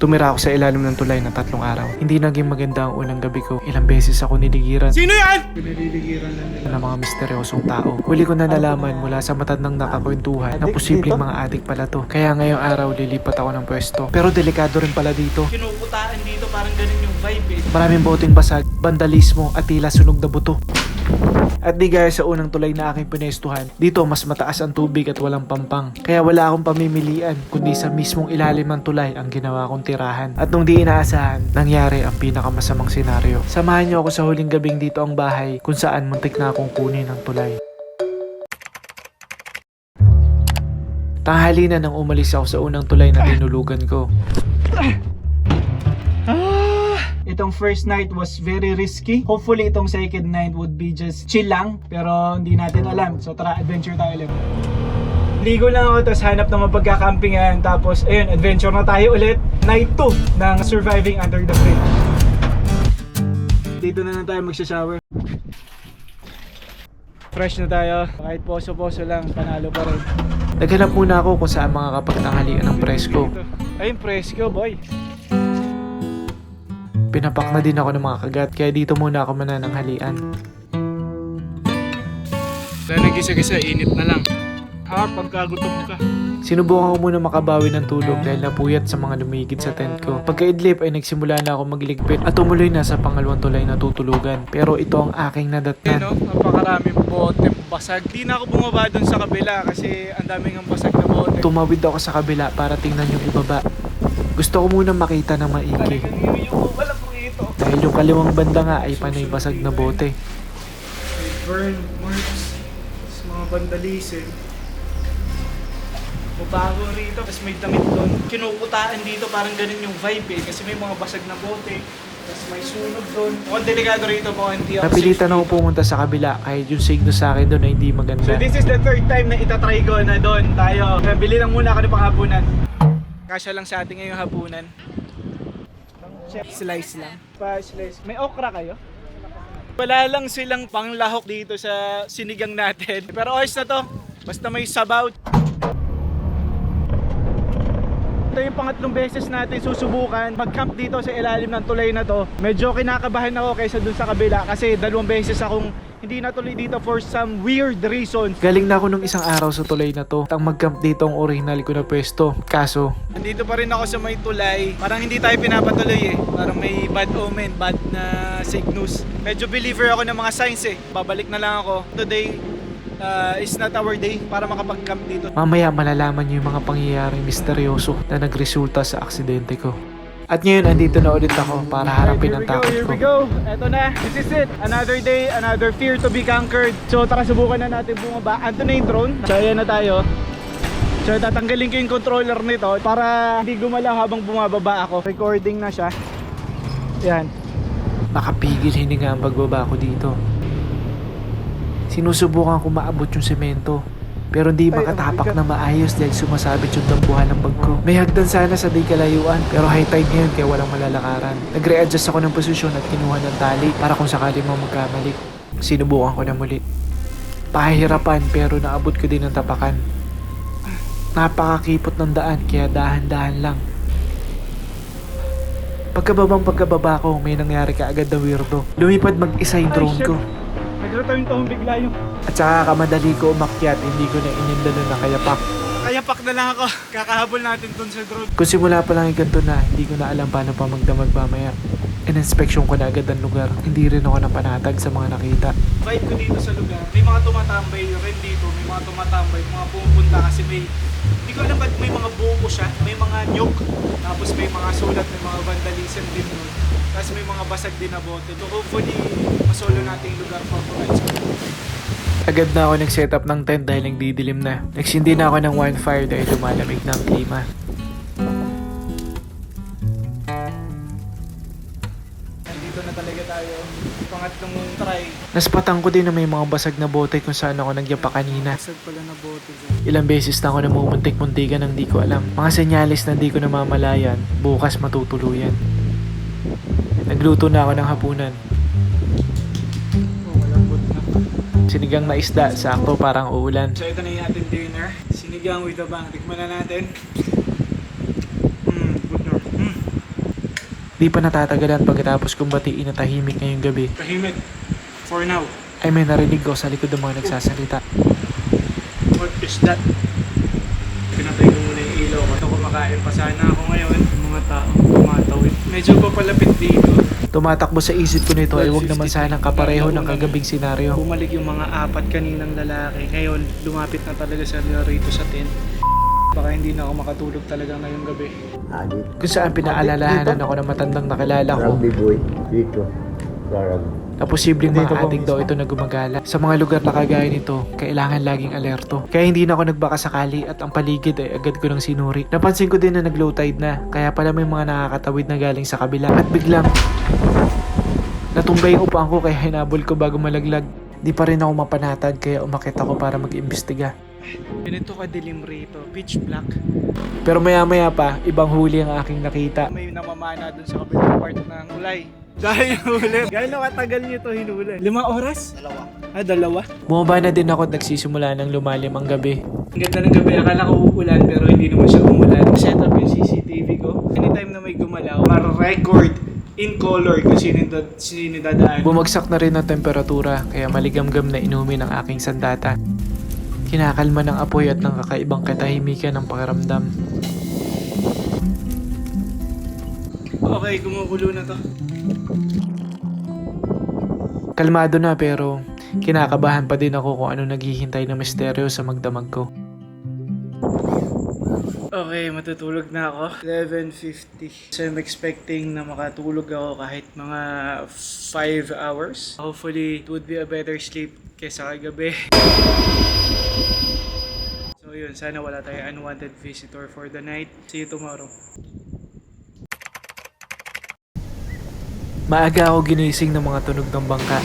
Tumira ako sa ilalim ng tulay na tatlong araw. Hindi naging maganda ang unang gabi ko. Ilang beses ako niligiran Sino yan? ng mga misteryosong tao. Huli ko na nalaman mula sa matandang nakakwentuhan na posibleng mga adik pala to. Kaya ngayong araw lilipat ako ng pwesto. Pero delikado rin pala dito. Kinukutaan dito parang ganun yung vibe eh. Maraming boteng basag, vandalismo at tila sunog na buto. At di gaya sa unang tulay na aking pinestuhan, dito mas mataas ang tubig at walang pampang. Kaya wala akong pamimilian, kundi sa mismong ilalim ng tulay ang ginawa kong tirahan. At nung di inaasahan, nangyari ang pinakamasamang senaryo. Samahan niyo ako sa huling gabing dito ang bahay kung saan muntik na akong kunin ang tulay. Tanghali na nang umalis ako sa unang tulay na tinulugan ko. Itong first night was very risky. Hopefully itong second night would be just chill lang. Pero hindi natin alam. So tara, adventure tayo ulit. Ligo lang ako tapos hanap ng mapagkakampingan. Tapos ayun, adventure na tayo ulit. Night 2 ng Surviving Under the Bridge. Dito na lang tayo magsha-shower. Fresh na tayo. Kahit poso-poso lang, panalo pa rin. Naghanap muna ako kung saan mga kapagtanghalian ng presko. Ayun, presko boy. Pinapak na din ako ng mga kagat kaya dito muna ako manananghalian. Dahil nagisa-gisa, init na lang. Ha, pagkagutom ka. Sinubukan ko muna makabawi ng tulog dahil napuyat sa mga lumigid sa tent ko. Pagkaidlip ay nagsimula na ako magligpit at tumuloy na sa pangalawang tulay na tutulugan. Pero ito ang aking nadatnan. no, napakaraming bote basag. Di na ako bumaba dun sa kabila kasi ang daming ang basag na bote. Tumawid ako sa kabila para tingnan yung ibaba. Gusto ko muna makita ng maigi. Talagang Dahil yung kaliwang banda nga ay panay basag na bote. May burn marks sa mga vandalism. Mabago rito, tapos may damit doon. Kinukutaan dito, parang ganun yung vibe eh. Kasi may mga basag na bote, tapos may sunog doon. Mukhang delikado rito po, hindi ako Napilitan ako pumunta sa kabila kahit yung signo sa akin doon ay hindi maganda. So this is the third time na itatry ko na doon tayo. Bili lang muna ako ng panghapunan. Kasya lang sa atin ngayong hapunan. Slice lang. Pa slice. May okra kayo? Wala lang silang panglahok dito sa sinigang natin. Pero ayos na to. Basta may sabaw. Ito yung pangatlong beses natin susubukan mag-camp dito sa ilalim ng tulay na to. Medyo kinakabahan ako kaysa dun sa kabila kasi dalawang beses akong hindi natuloy dito for some weird reasons. Galing na ako nung isang araw sa tulay na to. Ang mag-camp dito ang original ko na pwesto. Kaso, Nandito pa rin ako sa may tulay. Parang hindi tayo pinapatuloy eh. Parang may bad omen, bad na news. Medyo believer ako ng mga signs eh. Babalik na lang ako. Today uh, is not our day para makapag-camp dito. Mamaya malalaman niyo yung mga pangyayaring misteryoso na nagresulta sa aksidente ko. At ngayon, andito na ulit ako para harapin ang takot Here ko. we go, here we go. Eto na, this is it. Another day, another fear to be conquered. So tara, subukan na natin bumaba. Ando na yung drone. So ayan na tayo. So tatanggalin ko yung controller nito para hindi gumalaw habang bumababa ako. Recording na siya. Yan. Nakapigil hininga ang pagbaba ko dito. Sinusubukan ko maabot yung semento. Pero hindi Ay, makatapak na maayos dahil sumasabit yung dambuhan ng bag ko. May hagdan sana sa di kalayuan pero high tide ngayon kaya walang malalakaran. Nag-readjust ako ng posisyon at kinuha ng tali para kung sakali mo magkamali. Sinubukan ko na muli. Pahihirapan pero naabot ko din ang tapakan. Napakakipot ng daan kaya dahan-dahan lang. Pagkababang pagkababa ko, may nangyari kaagad na weirdo. Lumipad mag-isa yung drone ko. To home bigla yung At saka kamadali ko umakyat, hindi ko na inyandalo na kaya pak. Kaya pak na lang ako. Kakahabol natin dun sa drone. Kung simula pa lang yung ganito na, hindi ko na alam paano pa magdamag mamaya. In-inspection ko na agad ang lugar. Hindi rin ako napanatag sa mga nakita. Vibe ko dito sa lugar. May mga tumatambay rin dito. May mga tumatambay. Mga pumupunta kasi may... Hindi ko alam ba't may mga buko siya. May mga nyok. Tapos may mga sulat. May mga vandalism din. Tapos may mga basag din na bote. So hopefully, masolo natin yung lugar for Agad na ako nag-set up ng tent dahil nagdidilim na. Nagsindi na ako ng wine fire dahil lumalamig na ang klima. Nandito na talaga tayo. Pangatlong try. Naspatan ko din na may mga basag na bote kung saan ako nagyapa kanina. Basag pala na bote dyan. Ilang beses na ako namumuntik-muntikan ng di ko alam. Mga senyalis na di ko namamalayan, bukas matutuluyan. Nagluto na ako ng hapunan. Sinigang na isda, sakto parang uulan. So ito na yung ating dinner. Sinigang with the bang. Tikman na natin. Mm, good. Mm. Di pa natatagalan pagkatapos kong batiin na tahimik ngayong gabi. Tahimik. For now. Ay may narinig ko sa likod ng mga nagsasalita. What is that? Pinatay ko muna yung ilaw kumakain pa sana ako ngayon. Yung mga tao tumatawid. Medyo papalapit dito. Tumatakbo sa isip ko nito ay huwag naman sanang kapareho ng kagabing senaryo. Bumalik yung mga apat kaninang lalaki. Ngayon, lumapit na talaga sila rito sa tent. Baka hindi na ako makatulog talaga ngayong gabi. Kung saan pinaalalahanan ako ng matandang nakilala ko Rugby boy. Dito. Sa rugby. Na posibleng ating daw ito na gumagala. Sa mga lugar na kagaya nito, kailangan laging alerto. Kaya hindi na ako nagbaka sakali at ang paligid ay agad ko nang sinuri. Napansin ko din na nag-low tide na, kaya pala may mga nakakatawid na galing sa kabila. At biglang, natumbay yung upuan ko kaya hinabol ko bago malaglag. Di pa rin ako mapanatag kaya umakit ako para mag-imbestiga. Ganito kadilim rito. Pitch black. Pero maya maya pa, ibang huli ang aking nakita. May namamana dun sa kabilang part ng ulay. Dahil huli. Gano'n katagal niyo to hinuli? Lima oras? Dalawa. Ah, dalawa? Bumaba na din ako at nagsisimula ng lumalim ang gabi. Ang ganda ng gabi. Akala ko uulan pero hindi naman siya umulan. Set up yung CCTV ko. Anytime na may gumalaw, ma-record in color kung sino, da- sino dadaan. Bumagsak na rin ang temperatura kaya maligamgam na inumin ang aking sandata. Kinakalma ng apoy at ng kakaibang katahimikan ng pakiramdam. Okay, kumukulo na to. Kalmado na pero kinakabahan pa din ako kung ano naghihintay na misteryo sa magdamag ko. Okay, matutulog na ako. 11.50. So I'm expecting na makatulog ako kahit mga 5 hours. Hopefully, it would be a better sleep kesa kagabi. So yun, sana wala tayong unwanted visitor for the night. See you tomorrow. Maaga ako ginising ng mga tunog ng bangka.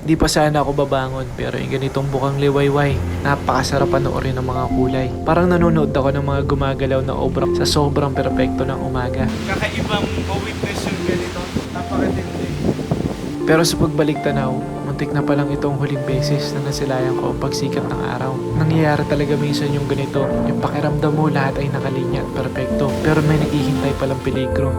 Di pa sana ako babangon pero yung ganitong bukang liwayway, napakasarap panoorin ng mga kulay. Parang nanonood ako ng mga gumagalaw na obra sa sobrang perpekto ng umaga. Kakaibang ma-witness yung ganito. Napakatindi. Pero sa pagbalik tanaw, muntik na palang itong huling beses na nasilayan ko ang pagsikat ng araw. Nangyayari talaga minsan yung ganito, yung pakiramdam mo lahat ay nakalinya at perpekto, pero may naghihintay palang peligro.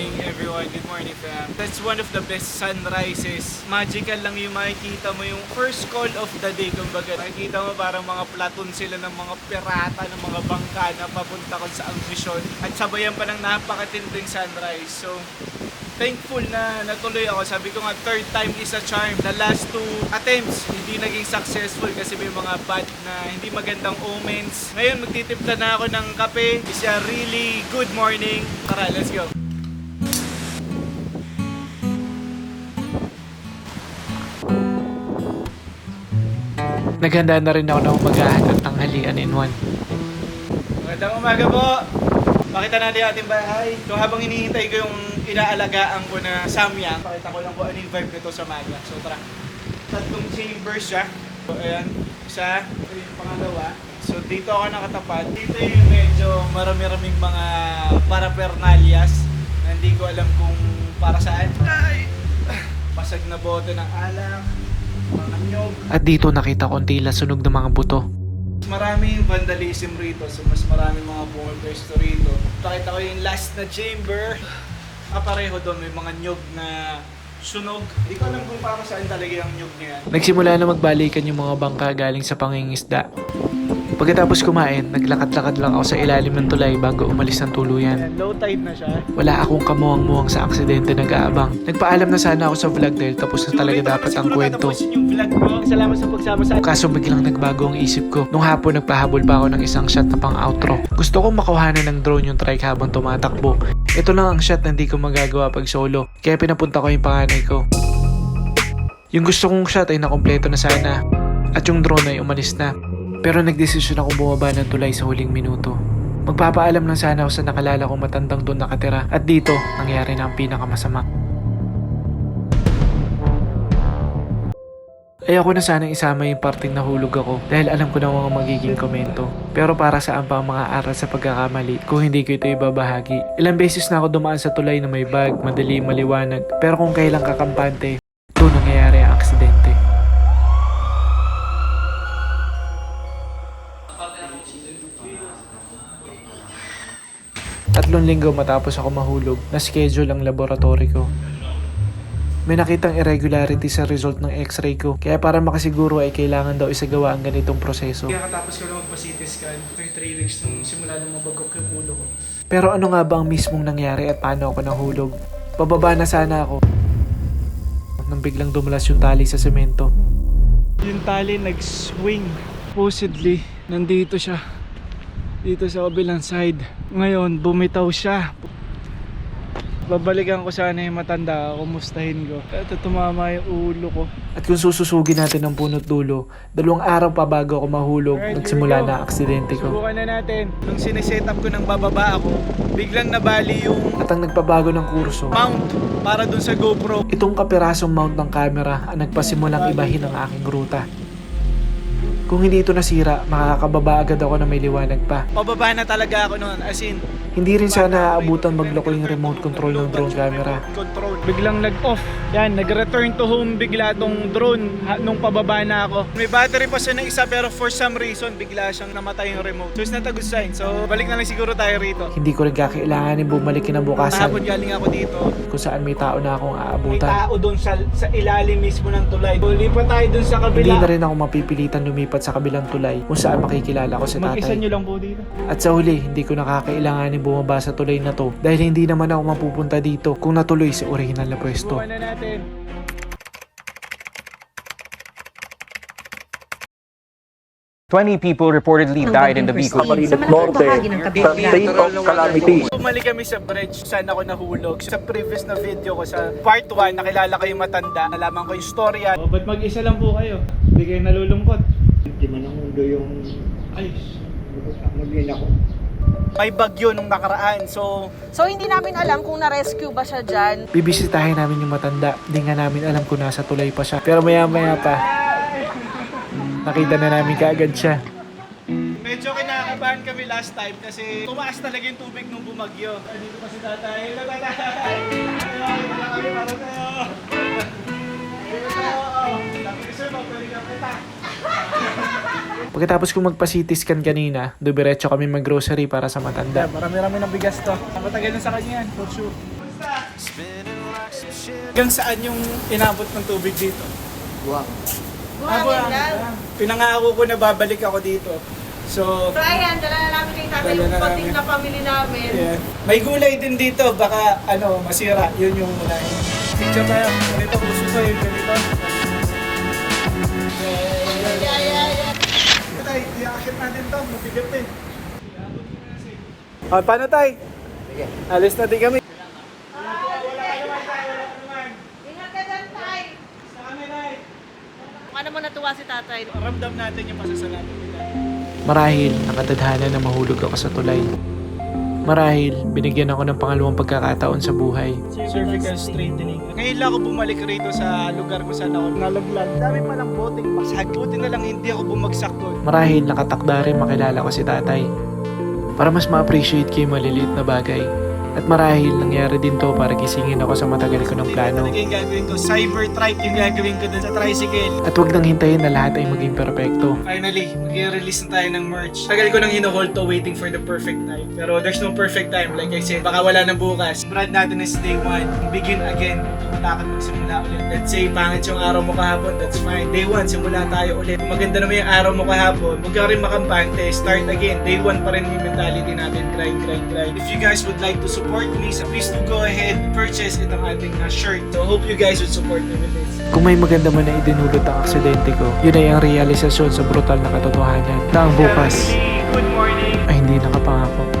Morning everyone, good morning fam. That's one of the best sunrises. Magical lang yung makikita mo yung first call of the day. Kumbaga, makikita mo parang mga platoon sila ng mga pirata, ng mga bangka na papunta kung sa mission. At sabayan pa ng napakatinding sunrise. So, thankful na natuloy ako. Sabi ko nga, third time is a charm. The last two attempts, hindi naging successful kasi may mga bad na hindi magandang omens. Ngayon, magtitimpla na ako ng kape. It's a really good morning. Tara, let's go. Naghanda na rin ako ng umagahan at tanghalian in one. Magandang umaga po. Pakita natin ating bahay. So habang hinihintay ko yung inaalagaan ko na samyang, pakita ko lang kung ano yung vibe nito sa maga. So tara. Tatlong chambers siya. So ayan, isa, ito yung pangalawa. So dito ako nakatapat. Dito yung medyo marami-raming mga paraphernalias na hindi ko alam kung para saan. Ay! Pasag na bote ng alak. At dito nakita ko ang tila sunog ng mga buto. Mas maraming vandalism rito, so mas maraming mga pumipwesto rito. Pakita ko yung last na chamber. Ah, pareho doon, may mga nyog na sunog. Hindi ko alam kung para saan talaga yung nyog na yan. Nagsimula na magbalikan yung mga bangka galing sa pangingisda. Pagkatapos kumain, naglakad-lakad lang ako sa ilalim ng tulay bago umalis ng tuluyan. Ayan, low tide na siya. Wala akong kamuwang-muwang sa aksidente nag-aabang. Nagpaalam na sana ako sa vlog dahil tapos na talaga dapat ang kwento. Salamat sa pagsama sa Kaso biglang nagbago ang isip ko. Nung hapon nagpahabol pa ako ng isang shot na pang outro. Gusto kong makuhanan ng drone yung trike habang tumatakbo. Ito lang ang shot na hindi ko magagawa pag solo. Kaya pinapunta ko yung panganay ko. Yung gusto kong shot ay nakompleto na sana. At yung drone ay umalis na. Pero nagdesisyon ako bumaba ng tulay sa huling minuto. Magpapaalam lang sana ako sa nakalala kong matandang doon nakatira. At dito, nangyari na ang pinakamasama. Ayoko na sanang isama yung parting nahulog ako dahil alam ko na mga magiging komento. Pero para saan pa ang mga aral sa pagkakamali kung hindi ko ito ibabahagi. Ilang beses na ako dumaan sa tulay na may bag, madali, maliwanag. Pero kung kailang kakampante, doon nangyayari ang aksidente. Tatlong linggo matapos ako mahulog, na-schedule ang laboratory ko. May nakitang irregularity sa result ng x-ray ko. Kaya para makasiguro ay kailangan daw isagawa ang ganitong proseso. Kaya katapos ko na magpa-CT scan for 3 weeks nung simula nung mabagok yung ulo ko. Pero ano nga ba ang mismong nangyari at paano ako nahulog? Pababa na sana ako. Nang biglang dumulas yung tali sa semento. Yung tali nag-swing. Supposedly, nandito siya. Dito sa kabilang side. Ngayon, bumitaw siya. Babalikan ko sana yung matanda, kumustahin ko. Ito tumama yung ulo ko. At kung sususugin natin ang punot dulo, dalawang araw pa bago ako mahulog, Alright, nagsimula na aksidente ko. Subukan na natin. Nung sineset up ko ng bababa ako, biglang nabali yung At ang nagpabago ng kurso, mount para dun sa GoPro. itong kapirasong mount ng camera ang nagpasimulang ibahin ang aking ruta. Kung hindi ito nasira, makakababa agad ako na may liwanag pa. Pababa na talaga ako noon. As in, Hindi rin sana aabutan magloko yung remote control ng drone camera. control. Biglang nag-off. Yan, nag-return to home bigla tong drone ha, nung pababa na ako. May battery pa siya ng isa pero for some reason bigla siyang namatay yung remote. So it's not a good sign. So balik na lang siguro tayo rito. Hindi ko rin kakailanganin bumalik kinabukasan Kahapon galing ako dito. kung saan may tao na akong May aabutan. tao doon sa, sa ilalim mismo ng tulay. Lipat tayo doon sa Hindi kabila. na rin ako mapipilitan lumipat sa kabilang tulay kung saan makikilala ko si Mag-isa tatay. nyo lang po dito. At sa huli, hindi ko nakakailanganin bumaba sa tulay na to dahil hindi naman ako mapupunta dito kung natuloy sa original na pwesto. Subukan na natin. Twenty people reportedly died in the vehicle. Sa malaking bahagi ng Cavite. Bumalik kami sa bridge saan ako nahulog. Sa previous na video ko sa part 1, nakilala ko yung matanda. Nalaman ko yung storya. Oh, ba't mag-isa lang po kayo? Hindi kayo nalulungkot. Ang mundo yung Ayos. magin ako. May bagyo nung nakaraan. So, So hindi namin alam kung na-rescue ba siya dyan. Bibisitahin namin yung matanda. Hindi nga namin alam kung nasa tulay pa siya. Pero maya maya pa, nakita na namin kaagad siya. medyo kinakabahan kami last time kasi tumaas talaga yung tubig nung bumagyo. Dito pa si tatay. Hello, tatay! Ayun, wala kami para sa'yo. Ayun, Sabi ko sa'yo, magpaling ka kita. Pagkatapos kong magpa-CT scan kanina, dumiretso kami mag-grocery para sa matanda. Marami-rami ng bigas to. Matagal na sa kanya yan, for sure. Hanggang saan yung inabot ng tubig dito? Buwang. Buhangin lang. Pinangako ko na babalik ako dito. So, Brian, dala na namin kay tatay yung na pating namin. na pamilya namin. yeah. may gulay din dito. Baka, ano, masira. Yun yung muna. Picture tayo. Ganito, gusto ko yun. Ganito. Tay, i-akit natin to. Mabigat din. Ah, paano tay? Sige. Alis na din kami. Paano mo natuwa si tatay? Ramdam natin yung pasasalamat nila. Marahil, nakatadhana na mahulog ako sa tulay. Marahil, binigyan ako ng pangalawang pagkakataon sa buhay. cervical straightening. Lang ako bumalik rito sa lugar kung saan ako nalaglag. Dami palang boting pasag. Buti na lang hindi ako bumagsak doon. Marahil, nakatakda rin makilala ko si tatay. Para mas ma-appreciate ko yung maliliit na bagay. At marahil, nangyari din to para gisingin ako sa matagal ko ng plano. Ito yung gagawin ko. Cyber trike yung gagawin ko dun sa tricycle. At wag nang hintayin na lahat ay maging perpekto. Finally, mag-release na tayo ng merch. Tagal ko nang hino-hold to waiting for the perfect time. Pero there's no perfect time. Like I said, baka wala na bukas. Brand natin is day one. Begin again. Takot magsimula ulit. Let's say, pangit yung araw mo kahapon. That's fine. Day one, simula tayo ulit. Maganda naman yung araw mo kahapon, huwag ka rin makampante. Start again. Day one pa rin yung mentality natin. Grind, grind, grind. If you guys would like to support me, so please do go ahead purchase itong ating uh, shirt. So hope you guys would support me with this. Kung may maganda man na idinulot ang aksidente ko, yun ay ang realisasyon sa brutal na katotohanan na ang bukas ay hindi nakapangako.